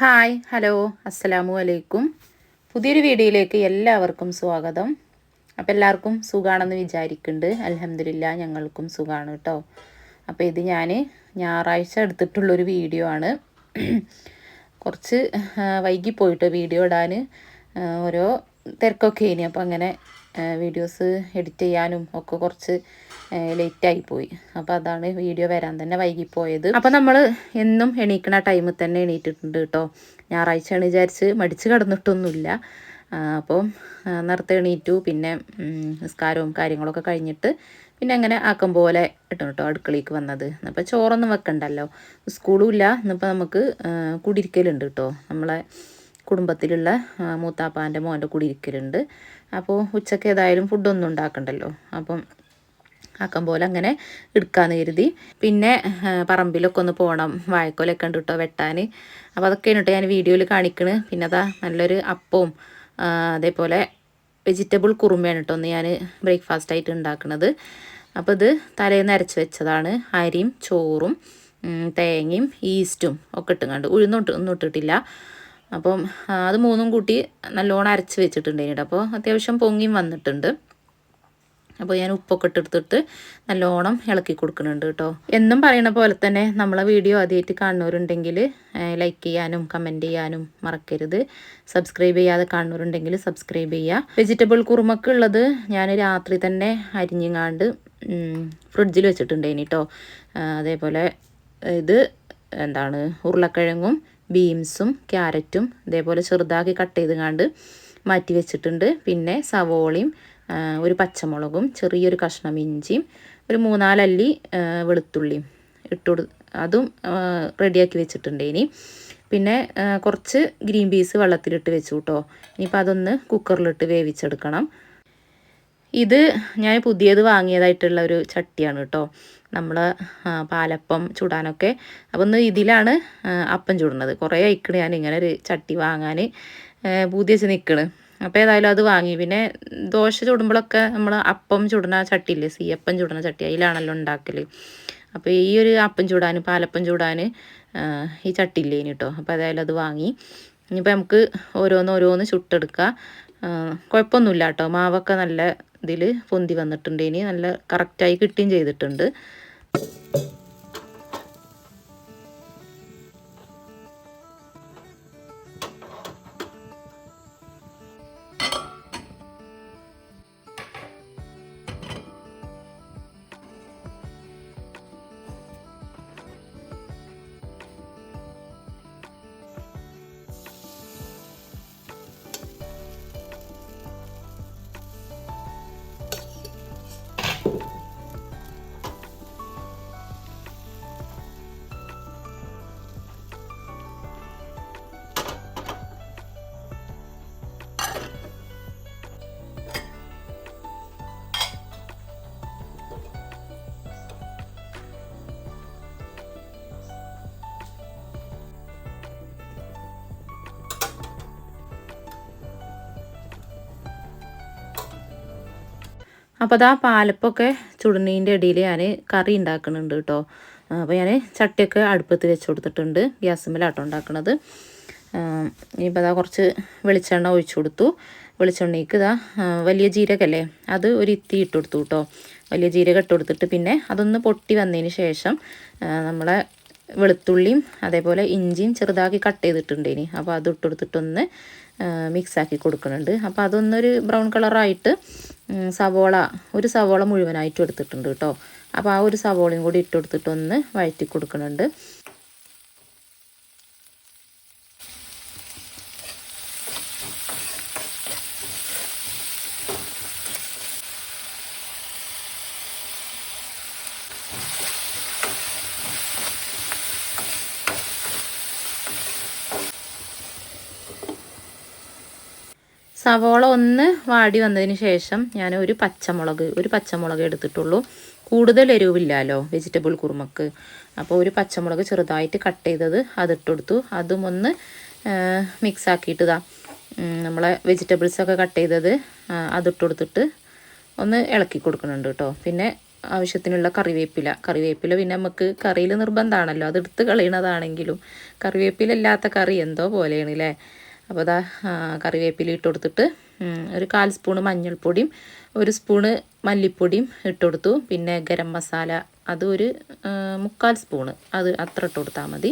Hi hello അസ്സലാമു അലൈക്കും. പുതിയൊരു വീഡിയോയിലേക്ക് എല്ലാവർക്കും സ്വാഗതം. അപ്പോൾ എല്ലാവർക്കും സുഖമാണെന്ന് വിചാരിക്കുന്നുണ്ട് അലഹമില്ല ഞങ്ങൾക്കും സുഖമാണ് കേട്ടോ അപ്പോൾ ഇത് ഞാൻ ഞായറാഴ്ച എടുത്തിട്ടുള്ളൊരു വീഡിയോ ആണ്. കുറച്ച് വൈകിപ്പോയിട്ട് വീഡിയോ ഇടാൻ ഓരോ തിരക്കൊക്കെ ഇനി അപ്പോൾ അങ്ങനെ വീഡിയോസ് എഡിറ്റ് ചെയ്യാനും ഒക്കെ കുറച്ച് ലേറ്റായി പോയി. അപ്പോൾ അതാണ് വീഡിയോ വരാൻ തന്നെ വൈകിപ്പോയത്. അപ്പോൾ നമ്മൾ എന്നും എണീക്കണ ടൈമിൽ തന്നെ എണീറ്റിട്ടുണ്ട് കേട്ടോ ഞായറാഴ്ചയാണ് വിചാരിച്ച് മടിച്ച് കിടന്നിട്ടൊന്നുമില്ല. അപ്പം നേരത്തെ എണീറ്റു. പിന്നെ നിസ്കാരവും കാര്യങ്ങളൊക്കെ കഴിഞ്ഞിട്ട് പിന്നെ അങ്ങനെ ആക്കം പോലെ ഇട്ടു കേട്ടോ അടുക്കളയ്ക്ക് വന്നത്. അപ്പോൾ ചോറൊന്നും വെക്കണ്ടല്ലോ. സ്കൂളും ഇല്ല. ഇന്നിപ്പോൾ നമുക്ക് കുടിയിരിക്കലുണ്ട് കേട്ടോ നമ്മളെ കുടുംബത്തിലുള്ള മൂത്താപ്പാന്റെ മോന്റെ കൂടി ഇരിക്കലുണ്ട്. അപ്പോൾ ഉച്ചയ്ക്ക് ഏതായാലും ഫുഡൊന്നും ഉണ്ടാക്കണ്ടല്ലോ. അപ്പം ആക്കം പോലെ അങ്ങനെ എടുക്കാന്ന് കരുതി. പിന്നെ പറമ്പിലൊക്കെ ഒന്ന് പോകണം വാഴക്കോലൊക്കെ ഉണ്ട് കേട്ടോ വെട്ടാൻ അപ്പോൾ അതൊക്കെയാണ് കേട്ടോ ഞാൻ വീഡിയോയിൽ കാണിക്കണ്. പിന്നെ അതാ നല്ലൊരു അപ്പവും അതേപോലെ വെജിറ്റബിൾ കുറുമയാണ് കേട്ടോ ഒന്ന് ഞാൻ ബ്രേക്ക്ഫാസ്റ്റ് ആയിട്ട് ഉണ്ടാക്കുന്നത് അപ്പോൾ ഇത് തലേന്ന് അരച്ച് വെച്ചതാണ്. അരിയും ചോറും തേങ്ങയും ഈസ്റ്റും ഒക്കെ ഇട്ടുകൊണ്ട് ഉഴുന്നൊട്ട് ഒന്നും ഇട്ടിട്ടില്ല. അപ്പം അത് മൂന്നും കൂട്ടി നല്ലോണം അരച്ച് വെച്ചിട്ടുണ്ട് കേട്ടോ അപ്പോൾ അത്യാവശ്യം പൊങ്ങിയും വന്നിട്ടുണ്ട്. അപ്പോൾ ഞാൻ ഉപ്പൊക്കെ ഇട്ടെടുത്തിട്ട് നല്ലോണം ഇളക്കി കൊടുക്കുന്നുണ്ട് കേട്ടോ. എന്നും പറയുന്ന പോലെ തന്നെ നമ്മളെ വീഡിയോ ആദ്യമായിട്ട് കാണുന്നവരുണ്ടെങ്കിൽ ലൈക്ക് ചെയ്യാനും കമന്റ് ചെയ്യാനും മറക്കരുത്. സബ്സ്ക്രൈബ് ചെയ്യാതെ കാണുന്നവരുണ്ടെങ്കിൽ സബ്സ്ക്രൈബ് ചെയ്യുക. വെജിറ്റബിൾ കുറുമൊക്കെ ഉള്ളത് ഞാൻ രാത്രി തന്നെ അരിഞ്ഞങ്ങാണ്ട് ഫ്രിഡ്ജിൽ വെച്ചിട്ടുണ്ട് ഇനി കേട്ടോ. അതേപോലെ ഇത് എന്താണ്? ഉരുളക്കിഴങ്ങും ബീൻസും ക്യാരറ്റും ഇതേപോലെ ചെറുതാക്കി കട്ട് ചെയ്ത് കണ്ട് മാറ്റി വെച്ചിട്ടുണ്ട്. പിന്നെ സവോളയും ഒരു പച്ചമുളകും ചെറിയൊരു കഷ്ണം ഇഞ്ചിയും ഒരു മൂന്നാലല്ലി വെളുത്തുള്ളിയും ഇട്ടു അതും റെഡിയാക്കി വെച്ചിട്ടുണ്ട് ഇനി. പിന്നെ കുറച്ച് ഗ്രീൻ പീസ് വെള്ളത്തിലിട്ട് വെച്ചു കേട്ടോ ഇനിയിപ്പോൾ അതൊന്ന് കുക്കറിലിട്ട് വേവിച്ചെടുക്കണം. ഇത് ഞാൻ പുതിയത് വാങ്ങിയതായിട്ടുള്ള ഒരു ചട്ടിയാണ് കേട്ടോ. നമ്മൾ പാലപ്പം ചുടാനൊക്കെ. അപ്പം ഒന്ന് ഇതിലാണ് അപ്പം ചുടുന്നത്. കുറേ അയക്കണ് ഞാൻ ഇങ്ങനെ ഒരു ചട്ടി വാങ്ങാൻ പുതിയ വെച്ച് നിൽക്കണ് അപ്പോൾ ഏതായാലും അത് വാങ്ങി. പിന്നെ ദോശ ചുടുമ്പോഴൊക്കെ നമ്മൾ അപ്പം ചുടുന്ന ചട്ടിയില്ലേ സീയപ്പം ചുടുന്ന ചട്ടി അതിലാണല്ലോ ഉണ്ടാക്കൽ അപ്പോൾ ഈ ഒരു അപ്പം ചൂടാൻ പാലപ്പം ചൂടാൻ ഈ ചട്ടി ചട്ടിയില്ലേനി കേട്ടോ അപ്പോൾ ഏതായാലും അത് വാങ്ങി. ഇനിയിപ്പോൾ നമുക്ക് ഓരോന്ന് ഓരോന്ന് ചുട്ടെടുക്കാം. ആ, കുഴപ്പമൊന്നുമില്ല കേട്ടോ മാവൊക്കെ നല്ല ഇതിൽ പൊന്തി വന്നിട്ടുണ്ട്. ഇനി നല്ല കറക്റ്റായി കിട്ടുകയും ചെയ്തിട്ടുണ്ട്. അപ്പോൾ അതാ പാലപ്പൊക്കെ ചുടുന്നതിന്റെ ഇടയിൽ ഞാൻ കറി ഉണ്ടാക്കുന്നുണ്ട് കേട്ടോ അപ്പോൾ ഞാൻ ചട്ടിയൊക്കെ അടുപ്പത്ത് വെച്ച് കൊടുത്തിട്ടുണ്ട്. ഗ്യാസുമ്മലാട്ടോ ഉണ്ടാക്കുന്നത് ഇനിയിപ്പോൾ അതാ കുറച്ച് വെളിച്ചെണ്ണ ഒഴിച്ചു കൊടുത്തു. വെളിച്ചെണ്ണയ്ക്ക് ഇതാ വലിയ ജീരകല്ലേ അത് ഒരു ഇത്തി ഇട്ട് കൊടുത്തു കേട്ടോ വലിയ ജീരക ഇട്ട് കൊടുത്തിട്ട് പിന്നെ അതൊന്ന് പൊട്ടി വന്നതിന് ശേഷം നമ്മളെ വെളുത്തുള്ളിയും അതേപോലെ ഇഞ്ചിയും ചെറുതാക്കി കട്ട് ചെയ്തിട്ടുണ്ട് ഇനി. അപ്പോൾ അത് ഇട്ട് കൊടുത്തിട്ടൊന്ന് മിക്സ് ആക്കി കൊടുക്കുന്നുണ്ട്. അപ്പോൾ അതൊന്നൊരു ബ്രൗൺ കളറായിട്ട് സവോള ഒരു സവോള മുഴുവനായിട്ട് എടുത്തിട്ടുണ്ട് കേട്ടോ. അപ്പോൾ ആ ഒരു സവോളയും കൂടി ഇട്ട് കൊടുത്തിട്ടൊന്ന് വഴറ്റി കൊടുക്കുന്നുണ്ട്. സവോള ഒന്ന് വാടി വന്നതിന് ശേഷം ഞാൻ ഒരു പച്ചമുളക് ഒരു പച്ചമുളക് എടുത്തിട്ടുള്ളൂ. കൂടുതൽ എരിവില്ലല്ലോ വെജിറ്റബിൾ കുറുമക്ക്. അപ്പോൾ ഒരു പച്ചമുളക് ചെറുതായിട്ട് കട്ട് ചെയ്തത് അതിട്ടെടുത്തു അതും ഒന്ന് മിക്സ് ആക്കിയിട്ട് ഇതാ ഉം, നമ്മളെ വെജിറ്റബിൾസൊക്കെ കട്ട് ചെയ്തത് അതിട്ടെടുത്തിട്ട് ഒന്ന് ഇളക്കി കൊടുക്കുന്നുണ്ട് കേട്ടോ. പിന്നെ ആവശ്യത്തിനുള്ള കറിവേപ്പില. കറിവേപ്പില പിന്നെ നമുക്ക് കറിയിൽ നിർബന്ധമാണല്ലോ. അത് എടുത്ത് കളയണതാണെങ്കിലും കറിവേപ്പില ഇല്ലാത്ത കറി എന്തോ പോലെയാണ് അല്ലേ അപ്പോൾ അതാ കറിവേപ്പില ഇട്ട് കൊടുത്തിട്ട് ഒരു കാൽ സ്പൂണ് മഞ്ഞൾപ്പൊടിയും ഒരു സ്പൂണ് മല്ലിപ്പൊടിയും ഇട്ട് കൊടുത്തു. പിന്നെ ഗരം മസാല അത് ഒരു മുക്കാൽ സ്പൂണ് അത് അത്ര ഇട്ട് കൊടുത്താൽ മതി.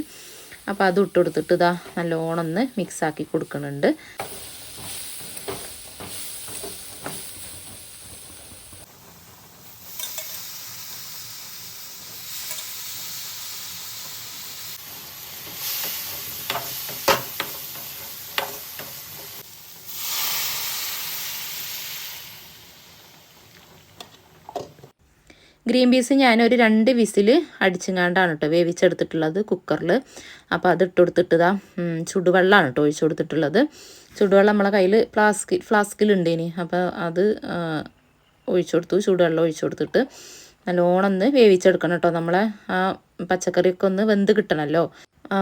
അപ്പോൾ അത് ഇട്ട് കൊടുത്തിട്ട് ഇതാ നല്ലോണം ഒന്ന് മിക്സാക്കി കൊടുക്കുന്നുണ്ട്. ഗ്രീൻ പീസ് ഞാനൊരു രണ്ട് വിസിൽ അടിച്ചുങ്ങാണ്ടാണ് കേട്ടോ വേവിച്ചെടുത്തിട്ടുള്ളത് കുക്കറിൽ അപ്പോൾ അത് ഇട്ട് കൊടുത്തിട്ടതാ ചുടുവെള്ളമാണ് കേട്ടോ ഒഴിച്ചു കൊടുത്തിട്ടുള്ളത്. ചുടുവെള്ളം നമ്മളെ കയ്യിൽ ഫ്ലാസ്ക് ഫ്ലാസ്കിലുണ്ടേനി. അപ്പോൾ അത് ഒഴിച്ചു കൊടുത്തു. ചുടുവെള്ളം ഒഴിച്ചു കൊടുത്തിട്ട് നല്ലോണം ഒന്ന് വേവിച്ചെടുക്കണം കേട്ടോ നമ്മളെ ആ പച്ചക്കറിയൊക്കെ ഒന്ന് വെന്ത് കിട്ടണമല്ലോ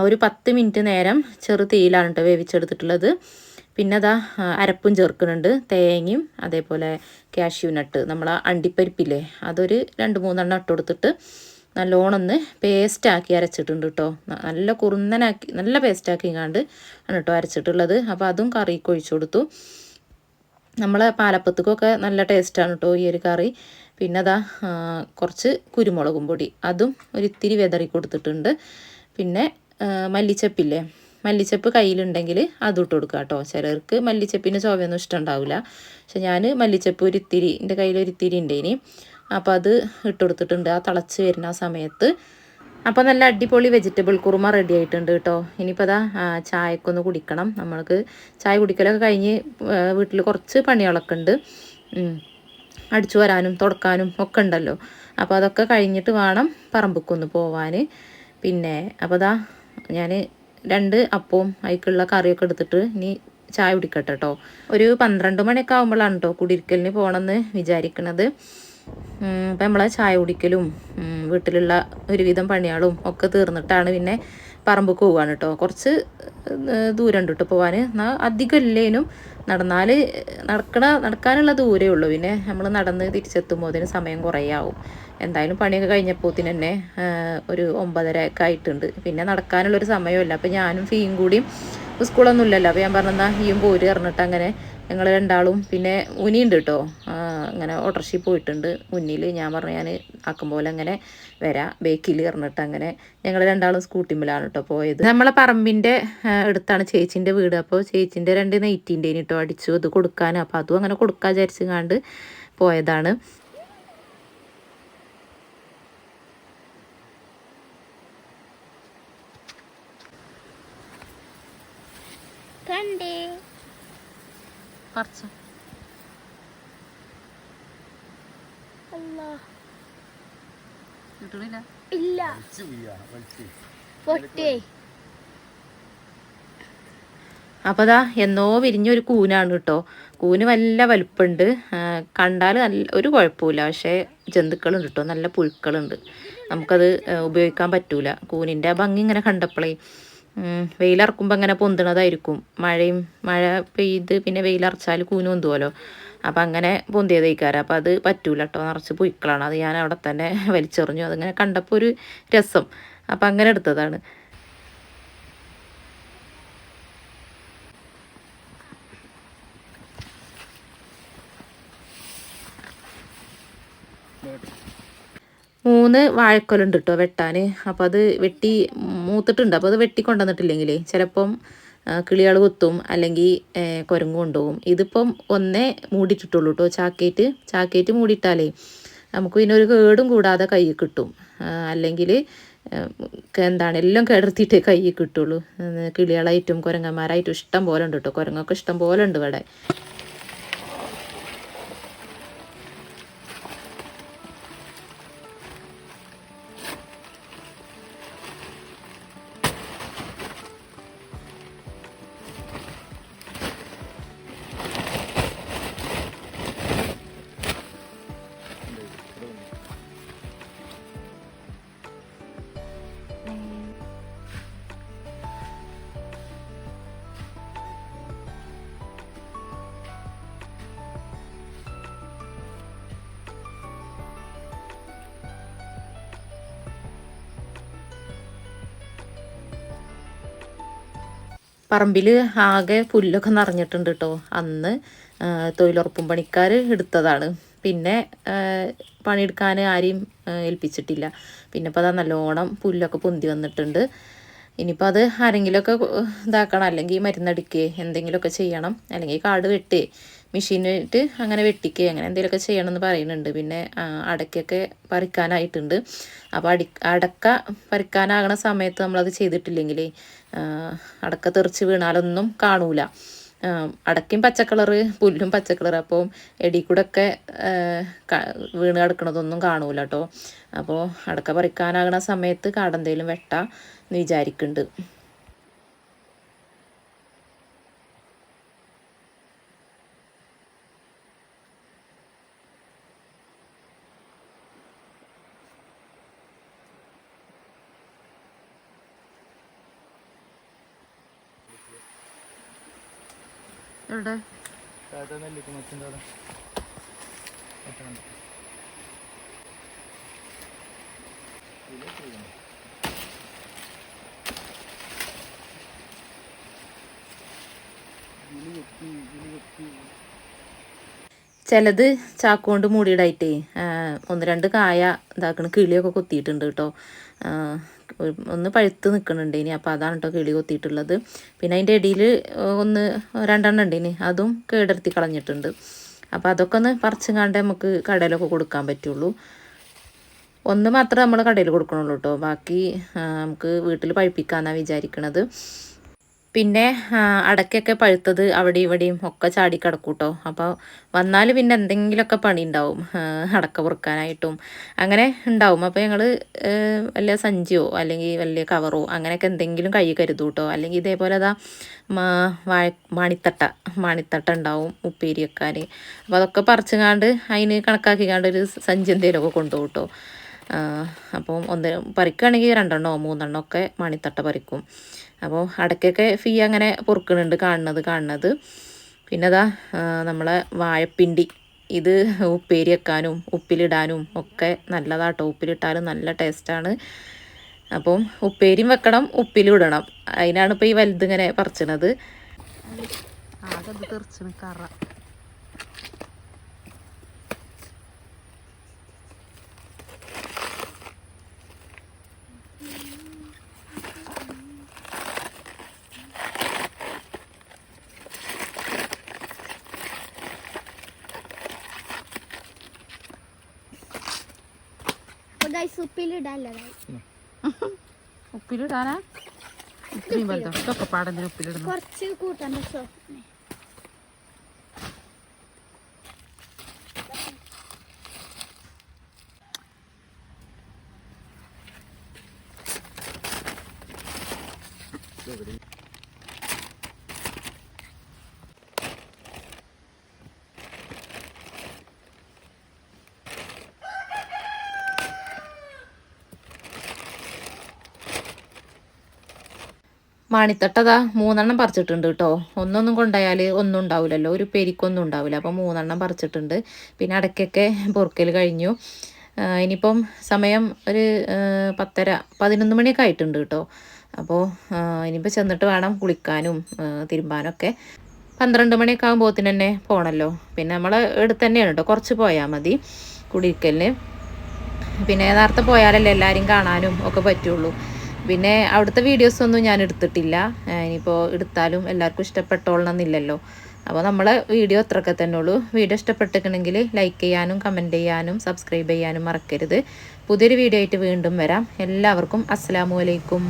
ഒരു പത്ത് മിനിറ്റ് നേരം ചെറു തീയിലാണ് കേട്ടോ വേവിച്ചെടുത്തിട്ടുള്ളത്. പിന്നെ അതാ അരപ്പും ചേർക്കുന്നുണ്ട്. തേങ്ങയും അതേപോലെ കാഷ്യൂ നട്ട് നമ്മൾ ആ അണ്ടിപ്പരിപ്പില്ലേ അതൊരു രണ്ട് മൂന്നെണ്ണം ഇട്ട് കൊടുത്തിട്ട് നല്ലോണം ഒന്ന് പേസ്റ്റാക്കി അരച്ചിട്ടുണ്ട് കേട്ടോ നല്ല കുറുന്നനാക്കി നല്ല പേസ്റ്റാക്കി കണ്ട് ആണ് കേട്ടോ അരച്ചിട്ടുള്ളത്. അപ്പോൾ അതും കറിക്ക് ഒഴിച്ചു കൊടുത്തു. നമ്മൾ പാലപ്പത്തുക്കൊക്കെ നല്ല ടേസ്റ്റാണ് കേട്ടോ ഈ ഒരു കറി. പിന്നെ അതാ കുറച്ച് കുരുമുളകും പൊടി. അതും ഒരിത്തിരി വെതറി കൊടുത്തിട്ടുണ്ട് പിന്നെ മല്ലിച്ചപ്പില്ലേ മല്ലിച്ചപ്പ് കയ്യിലുണ്ടെങ്കിൽ അതും ഇട്ട് കൊടുക്കുക കേട്ടോ. ചിലർക്ക് മല്ലിച്ചപ്പിന് ചുവയൊന്നും ഇഷ്ടമുണ്ടാവില്ല. പക്ഷെ ഞാൻ മല്ലിച്ചപ്പ് ഒരിത്തിരി എന്റെ കയ്യിൽ ഒരിത്തിരി ഉണ്ട് ഇനി അപ്പോൾ അത് ഇട്ട് കൊടുത്തിട്ടുണ്ട്. ആ തിളച്ച് വരുന്ന ആ സമയത്ത്. അപ്പോൾ നല്ല അടിപൊളി വെജിറ്റബിൾ കുറുമ റെഡി ആയിട്ടുണ്ട് കേട്ടോ. ഇനിയിപ്പോൾ അതാ ചായക്കൊന്ന് കുടിക്കണം. നമ്മൾക്ക് ചായ കുടിക്കലൊക്കെ കഴിഞ്ഞ് വീട്ടിൽ കുറച്ച് പണികളൊക്കെ ഉണ്ട്. അടിച്ചു വരാനും തുടക്കാനും ഒക്കെ ഉണ്ടല്ലോ. അപ്പോൾ അതൊക്കെ കഴിഞ്ഞിട്ട് വേണം പറമ്പിക്കൊന്ന് പോവാൻ. പിന്നെ അപ്പോൾ അതാ ഞാൻ രണ്ട് അപ്പവും അതിക്കുള്ള കറിയൊക്കെ എടുത്തിട്ട് ഇനി ചായ കുടിക്കട്ടെ കേട്ടോ ഒരു പന്ത്രണ്ട് മണിയൊക്കെ ആകുമ്പോഴാണ് കേട്ടോ കുടിയിരിക്കലിന് പോകണമെന്ന് വിചാരിക്കണത്. അപ്പം നമ്മളെ ചായ കുടിക്കലും വീട്ടിലുള്ള ഒരുവിധം പണികളും ഒക്കെ തീർന്നിട്ടാണ് പിന്നെ പറമ്പ് പോവാണ് കേട്ടോ കുറച്ച് ദൂരം ഉണ്ട് കേട്ടോ പോവാൻ എന്നാൽ അധികം ഇല്ലേനും നടന്നാൽ നടക്കണ നടക്കാനുള്ള ദൂരമേ ഉള്ളൂ. പിന്നെ നമ്മൾ നടന്ന് തിരിച്ചെത്തുമ്പോൾ അതിന് സമയം കുറേ ആവും എന്തായാലും പണിയൊക്കെ കഴിഞ്ഞപ്പോത്തിന് തന്നെ ഒരു ഒമ്പതര ഒക്കെ ആയിട്ടുണ്ട്. പിന്നെ നടക്കാനുള്ളൊരു സമയമില്ല. അപ്പം ഞാനും ഫീയും കൂടിയും സ്കൂളൊന്നും ഇല്ലല്ലോ അപ്പോൾ ഞാൻ പറഞ്ഞാൽ ഈയും പോര് പറഞ്ഞിട്ട് അങ്ങനെ ഞങ്ങൾ രണ്ടാളും പിന്നെ ഉനിയുണ്ട് കേട്ടോ അങ്ങനെ ഓട്ടർഷിപ്പ് പോയിട്ടുണ്ട്. മുന്നിൽ ഞാൻ പറഞ്ഞു ഞാൻ ആക്കും പോലെ അങ്ങനെ വരാം. ബേക്കിൽ പറഞ്ഞിട്ട് അങ്ങനെ ഞങ്ങൾ രണ്ടാളും സ്കൂട്ടിമ്പിലാണ് കേട്ടോ പോയത്. നമ്മളെ പറമ്പിന്റെ അടുത്താണ് ചേച്ചിന്റെ വീട്. അപ്പോൾ ചേച്ചിന്റെ രണ്ട് നെയ്റ്റിന്റെ കേട്ടോ അടിച്ചു. അത് കൊടുക്കാൻ അപ്പോൾ അതും അങ്ങനെ കൊടുക്കാൻ വിചാരിച്ചു കണ്ട് പോയതാണ്. കണ്ടേ. കുറച്ച് അല്ലാ കിട്ടണില്ല ഇല്ല. പൊട്ടേ. അപ്പോൾ അതാ എന്നോ വിരിഞ്ഞൊരു കൂനാണ് കേട്ടോ. കൂന് നല്ല വലുപ്പമുണ്ട് കണ്ടാൽ നല്ല ഒരു കുഴപ്പമില്ല പക്ഷേ ജന്തുക്കളുണ്ട് കേട്ടോ. നല്ല പുഴുക്കളുണ്ട്. നമുക്കത് ഉപയോഗിക്കാൻ പറ്റൂല. കൂനിന്റെ ആ ഭംഗി ഇങ്ങനെ കണ്ടപ്പോഴേ വെയിലിറക്കുമ്പോൾ അങ്ങനെ പൊന്തണതായിരിക്കും. മഴയും മഴ പെയ്ത് പിന്നെ വെയിലറച്ചാൽ കൂന് പൊന്തുമല്ലോ അപ്പം അങ്ങനെ പൊന്തിയതേക്കാരം. അപ്പം അത് പറ്റൂല കേട്ടോ നിറച്ച് പുഴുക്കളാണ്. അത് ഞാൻ അവിടെ തന്നെ വലിച്ചെറിഞ്ഞു. അതിങ്ങനെ കണ്ടപ്പോൾ ഒരു രസം. അപ്പം അങ്ങനെ എടുത്തതാണ്. മൂന്ന് വാഴക്കൊലുണ്ട് കേട്ടോ വെട്ടാൻ അപ്പോൾ അത് വെട്ടി മൂത്തിട്ടുണ്ട്. അപ്പോൾ അത് വെട്ടി കൊണ്ടുവന്നിട്ടില്ലെങ്കിലേ ചിലപ്പം കിളികൾ കുത്തും അല്ലെങ്കിൽ കുരങ്ങ് കൊണ്ടുപോകും. ഇതിപ്പം ഒന്നേ മൂടിയിട്ടിട്ടുള്ളൂ കേട്ടോ ചാക്കേറ്റ് ചാക്കേറ്റ് മൂടിയിട്ടാലേ നമുക്ക് പിന്നെ ഒരു കേടും കൂടാതെ കൈ കിട്ടും. അല്ലെങ്കിൽ എന്താണ് എല്ലാം കിടത്തിയിട്ടേ കൈ കിട്ടുള്ളൂ. കിളികളായിട്ടും കുരങ്ങന്മാരായിട്ടും ഇഷ്ടം പോലെ ഉണ്ട് കേട്ടോ കുരങ്ങൊക്കെ ഇഷ്ടം പോലെ ഉണ്ട് ഇവിടെ. പറമ്പിൽ ആകെ പുല്ലൊക്കെ നിറഞ്ഞിട്ടുണ്ട് കേട്ടോ അന്ന് തൊഴിലുറപ്പും പണിക്കാർ എടുത്തതാണ്. പിന്നെ പണിയെടുക്കാൻ ആരെയും ഏൽപ്പിച്ചിട്ടില്ല. പിന്നെ ഇപ്പോൾ അതാ നല്ലോണം പുല്ലൊക്കെ പൊന്തി വന്നിട്ടുണ്ട്. ഇനിയിപ്പോൾ അത് ആരെങ്കിലുമൊക്കെ ഇതാക്കണം. അല്ലെങ്കിൽ മരുന്നടിക്കുകയോ എന്തെങ്കിലുമൊക്കെ ചെയ്യണം. അല്ലെങ്കിൽ കാട് വെട്ടേ. മെഷീനിട്ട് അങ്ങനെ വെട്ടിക്കുക അങ്ങനെ എന്തെങ്കിലുമൊക്കെ ചെയ്യണമെന്ന് പറയുന്നുണ്ട്. പിന്നെ അടയ്ക്കൊക്കെ പറിക്കാനായിട്ടുണ്ട്. അപ്പോൾ അടി അടക്ക പറിക്കാനാകണ സമയത്ത് നമ്മളത് ചെയ്തിട്ടില്ലെങ്കിൽ അടക്ക തെറിച്ച് വീണാലൊന്നും കാണൂല. അടക്കയും പച്ചക്കളറ് പുല്ലും പച്ചക്കളറ്. അപ്പോൾ എടി വീണ് കിടക്കണതൊന്നും കാണൂല കേട്ടോ. അപ്പോൾ അടക്ക പറിക്കാനാകണ സമയത്ത് കാടെന്തേലും വെട്ടാന്ന് വിചാരിക്കുന്നുണ്ട്. ചിലത് ചാക്കുകൊണ്ട് മൂടിയിടായിട്ടേ. ഒന്ന് രണ്ട് കായ ഇതാക്കണ. കിളിയൊക്കെ കൊത്തിയിട്ടുണ്ട് കേട്ടോ. ഒന്ന് പഴുത്ത് നിൽക്കുന്നുണ്ട് ഇനി. അപ്പോൾ അതാണ് കേട്ടോ കിളി കൊത്തിയിട്ടുള്ളത്. പിന്നെ അതിന്റെ ഇടയിൽ ഒന്ന് രണ്ടെണ്ണം ഉണ്ട് ഇനി. അതും കേടർത്തി കളഞ്ഞിട്ടുണ്ട്. അപ്പോൾ അതൊക്കെ ഒന്ന് പറിച്ചുങ്ങാണ്ട് നമുക്ക് കടയിലൊക്കെ കൊടുക്കാൻ പറ്റുള്ളൂ. ഒന്ന് മാത്രമേ നമ്മൾ കടയിൽ കൊടുക്കണുള്ളൂ കേട്ടോ ബാക്കി നമുക്ക് വീട്ടിൽ പഴുപ്പിക്കാമെന്നാണ് വിചാരിക്കണത്. പിന്നെ അടയ്ക്കൊക്കെ പഴുത്തത് അവിടെ ഇവിടെയും ഒക്കെ ചാടി കിടക്കും കേട്ടോ അപ്പോൾ വന്നാൽ പിന്നെ എന്തെങ്കിലുമൊക്കെ പണി ഉണ്ടാവും അടക്ക പൊറുക്കാനായിട്ടും. അങ്ങനെ ഉണ്ടാവും. അപ്പോൾ ഞങ്ങൾ വലിയ സഞ്ചിയോ അല്ലെങ്കിൽ വലിയ കവറോ അങ്ങനെയൊക്കെ എന്തെങ്കിലും കൈ കരുതും കേട്ടോ. അല്ലെങ്കിൽ ഇതേപോലെ അതാ മാണിത്തട്ട മാണിത്തട്ട ഉണ്ടാവും ഉപ്പേരി വെക്കാൻ. അപ്പോൾ അതൊക്കെ പറിച്ചുകാണ്ട് അതിന് കണക്കാക്കിക്കാണ്ട് ഒരു സഞ്ചി എന്തെങ്കിലുമൊക്കെ കൊണ്ടുപോകും കേട്ടോ. അപ്പോൾ ഒന്ന് പറിക്കുകയാണെങ്കിൽ രണ്ടെണ്ണോ മൂന്നെണ്ണോ ഒക്കെ മണിത്തട്ട പറിക്കും. അപ്പോൾ അടയ്ക്കൊക്കെ ഫീ അങ്ങനെ പൊറുക്കണുണ്ട് കാണുന്നത് കാണുന്നത്. പിന്നെ അതാ നമ്മളെ വാഴപ്പിണ്ടി. ഇത് ഉപ്പേരി വെക്കാനും ഉപ്പിലിടാനും ഒക്കെ നല്ലതാട്ടോ. ഉപ്പിലിട്ടാലും നല്ല ടേസ്റ്റാണ് അപ്പം ഉപ്പേരിയും വെക്കണം ഉപ്പിലും ഇടണം. അതിനാണ് ഇപ്പോൾ ഈ വലുതിങ്ങനെ പറിച്ചണത്. ആകെ തെറിച്ചണ് കറ. ഉപ്പിലിടാനാ? ഇത്രയും വലുതോ. ഇതൊക്കെ പാടെന്തിനും ഉപ്പിലിടുന്നു? കുറച്ച് കൂട്ടാൻ രസോ മാണിത്തട്ടതാ മൂന്നെണ്ണം പറിച്ചിട്ടുണ്ട് കേട്ടോ ഒന്നൊന്നും കൊണ്ടായാൽ ഒന്നും ഉണ്ടാവില്ലല്ലോ ഒരു പെരിക്കൊന്നും ഉണ്ടാവില്ല അപ്പോൾ മൂന്നെണ്ണം പറിച്ചിട്ടുണ്ട്. പിന്നെ അടയ്ക്കൊക്കെ പൊറുക്കൽ കഴിഞ്ഞു. ഇനിയിപ്പം സമയം ഒരു പത്തര പതിനൊന്ന് മണിയൊക്കെ ആയിട്ടുണ്ട് കേട്ടോ അപ്പോൾ ഇനിയിപ്പോൾ ചെന്നിട്ട് വേണം കുളിക്കാനും തിരുമ്പാനും തിരുമ്പാനൊക്കെ. പന്ത്രണ്ട് മണിയൊക്കെ ആകുമ്പോഴത്തിന് തന്നെ പോകണമല്ലോ പിന്നെ നമ്മൾ എടുത്ത് തന്നെയാണ് കേട്ടോ കുറച്ച് പോയാൽ മതി കുടിക്കലിന് പിന്നെ നേരത്തെ പോയാലല്ലേ എല്ലാവരും കാണാനും ഒക്കെ പറ്റുള്ളൂ. പിന്നെ അവിടുത്തെ വീഡിയോസ് ഒന്നും ഞാൻ എടുത്തിട്ടില്ല. ഇനിയിപ്പോൾ എടുത്താലും എല്ലാവർക്കും ഇഷ്ടപ്പെട്ടോളണമെന്നില്ലല്ലോ അപ്പോൾ നമ്മളെ വീഡിയോ അത്രയൊക്കെ തന്നെ ഉള്ളൂ. വീഡിയോ ഇഷ്ടപ്പെട്ടിട്ടുണ്ടെങ്കിൽ ലൈക്ക് ചെയ്യാനും കമന്റ് ചെയ്യാനും സബ്സ്ക്രൈബ് ചെയ്യാനും മറക്കരുത്. പുതിയൊരു വീഡിയോ ആയിട്ട് വീണ്ടും വരാം. എല്ലാവർക്കും അസ്സാമു അലൈക്കും.